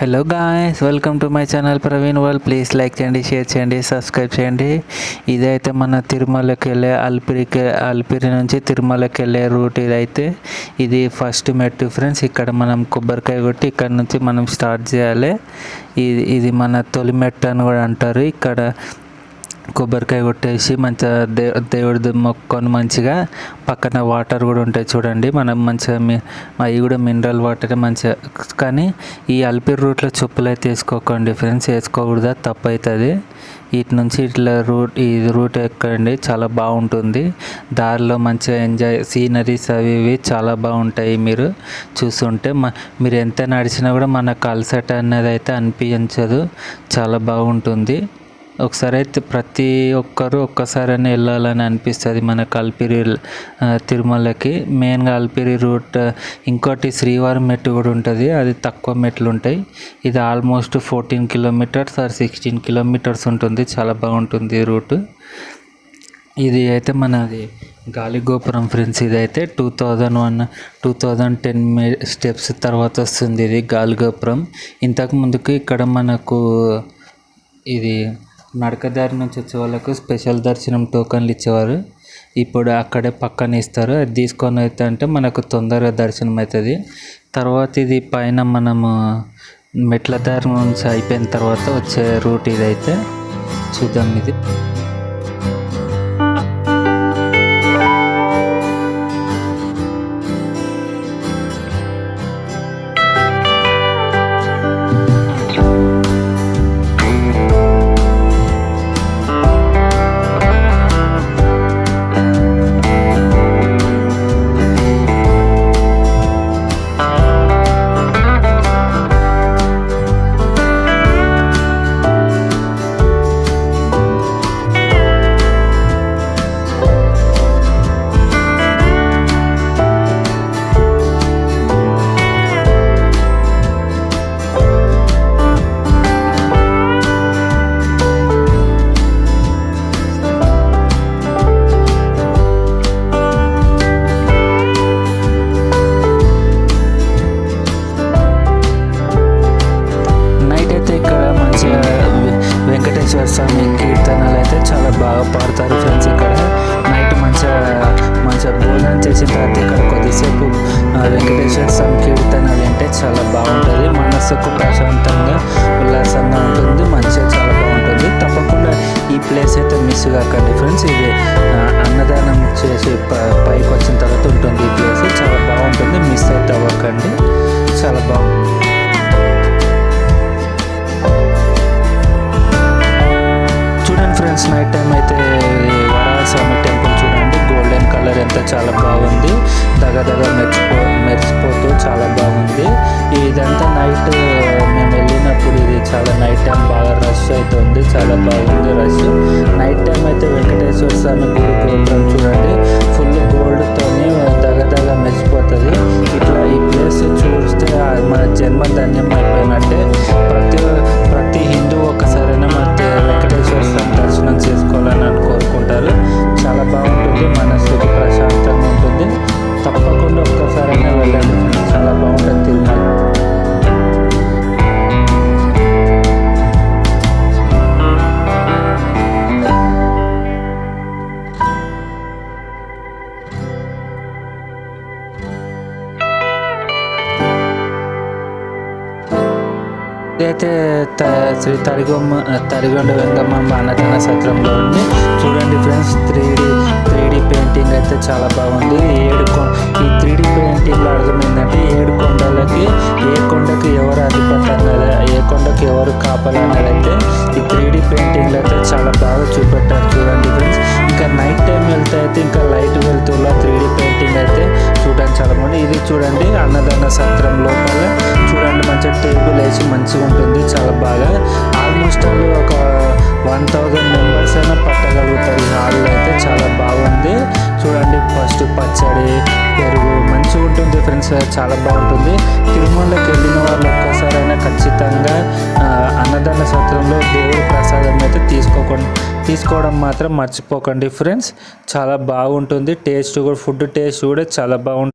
Hello guys welcome to my channel Praveen world please like చేయండి share చేయండి subscribe చేయండి. ఇదైతే మన తిరుమలకి వెళ్ళే అల్పిరికి అల్పిరి నుంచి తిరుమలకి వెళ్ళే రూట్ ఇదైతే. ఇది ఫస్ట్ మెట్టు ఫ్రెండ్స్ ఇక్కడ మనం కొబ్బరికాయ కొట్టి ఇక్కడ నుంచి మనం స్టార్ట్ చేయాలి. ఇది ఇది మన తొలి మెట్టు అని కూడా అంటారు. ఇక్కడ కొబ్బరికాయ కొట్టేసి మంచిగా దే దేవుడిది మొక్కొని మంచిగా పక్కన వాటర్ కూడా ఉంటాయి చూడండి. మనం మంచిగా మీ అవి కూడా మినరల్ వాటర్ మంచిగా. కానీ ఈ అల్పిరి రూట్లో చెప్పులు అయితే వేసుకోకండి ఫ్రెండ్స్. వేసుకోకూడదు తప్పు అవుతుంది ఇటు నుంచి ఇట్లా రూట్ ఈ రూట్ ఎక్కండి చాలా బాగుంటుంది. దారిలో మంచిగా ఎంజాయ్ సీనరీస్ అవి ఇవి చాలా బాగుంటాయి మీరు చూస్తుంటే. మ మీరు ఎంత నడిచినా కూడా మనకు అలసట అనేది అయితే అనిపించదు. చాలా బాగుంటుంది. ఒకసారి అయితే ప్రతి ఒక్కరు ఒక్కసారైనా వెళ్ళాలని అనిపిస్తుంది మనకు అల్పిరి తిరుమలకి. మెయిన్గా అల్పిరి రూట్ ఇంకోటి శ్రీవారం మెట్టు కూడా ఉంటుంది. అది తక్కువ మెట్లు ఉంటాయి. ఇది almost fourteen kilometres or sixteen kilometres ఉంటుంది. చాలా బాగుంటుంది రూట్. ఇది అయితే మనది గాలిగోపురం ఫ్రెండ్స్. ఇదైతే two thousand one two thousand ten steps తర్వాత వస్తుంది ఇది గాలిగోపురం ఇంతకు ముందుకు ఇక్కడ మనకు ఇది నడకదారి నుంచి వచ్చే వాళ్ళకు స్పెషల్ దర్శనం టోకన్లు ఇచ్చేవారు. ఇప్పుడు అక్కడే పక్కన ఇస్తారు. అది తీసుకొని అయితే అంటే మనకు తొందరగా దర్శనం అవుతుంది. తర్వాత ఇది పైన మనము మెట్ల దారి నుంచి అయిపోయిన తర్వాత వచ్చే రూట్ ఇదైతే చూద్దాం ఇది. చేసిన తర్వాత ఇక్కడ కొద్దిసేపు వెంకటేశ్వర స్వామి కీర్తనలు వింటే చాలా బాగుంటుంది. మనసుకు ప్రశాంతంగా ఉల్లాసంగా ఉంటుంది. మంచిగా చాలా బాగుంటుంది. తప్పకుండా ఈ ప్లేస్ అయితే మిస్ కాకండి ఫ్రెండ్స్. ఇది అన్నదానం చేసి పైకి వచ్చిన తర్వాత ఉంటుంది ఈ ప్లేస్. చాలా బాగుంటుంది. మిస్ అయితే అవ్వకండి. చాలా బాగుంటుంది. చాలా బాగుంది. దగ దగ మెరిచిపో మెరిచిపోతూ చాలా బాగుంది. ఇదంతా నైట్ మేము వెళ్ళినప్పుడు ఇది చాలా నైట్ టైం బాగా రష్ అవుతుంది చాలా బాగుంది రష్ నైట్ టైం అయితే వెంకటేశ్వర స్వామి గుడి గోపురం చూడండి. ఇదైతే త- శ్రీ తరిగొమ్మ తరిగొండ వెంగమ్మ అన్నదాన సత్రంలో ఉంది. చూడండి friends three D three D painting అయితే చాలా బాగుంది. ఏడు కొ- ఈ త్రీ డి పెయింటింగ్లో అర్థం ఏంటంటే ఏడు కొండలకి ఏ కొండకి ఎవరు అధిపతి అన్నది ఏ కొండకి ఎవరు కాపలు ఈ త్రీ డి పెయింటింగ్లు అయితే చాలా బాగా చూపెట్టారు చూడండి ఫ్రెండ్స్. ఇంకా నైట్ టైం వెళ్తే అయితే ఇంకా లైట్ వెళ్తున్న త్రీ డి పెయింటింగ్ అయితే చూడడానికి చాలా బాగుంది. ఇది చూడండి అన్నదాన సత్రం లోపల చూడండి టేబుల్ వేసి మంచిగా ఉంటుంది చాలా బాగా. ఆల్మోస్ట్ వాళ్ళు ఒక వన్ థౌజండ్ మెంబర్స్ అయినా పట్టగలుగుతారు. ఈ హాల్లో అయితే చాలా బాగుంది. చూడండి ఫస్ట్ పచ్చడి పెరుగు మంచిగా ఉంటుంది ఫ్రెండ్స్ చాలా బాగుంటుంది. తిరుమలకి వెళ్ళిన వాళ్ళు ఒక్కసారైనా ఖచ్చితంగా అన్నదాన సత్రంలో దేవుడి ప్రసాదం అయితే తీసుకోకుండా తీసుకోవడం మాత్రం మర్చిపోకండి ఫ్రెండ్స్. చాలా బాగుంటుంది. టేస్ట్ కూడా ఫుడ్ టేస్ట్ కూడా చాలా బాగుంటుంది.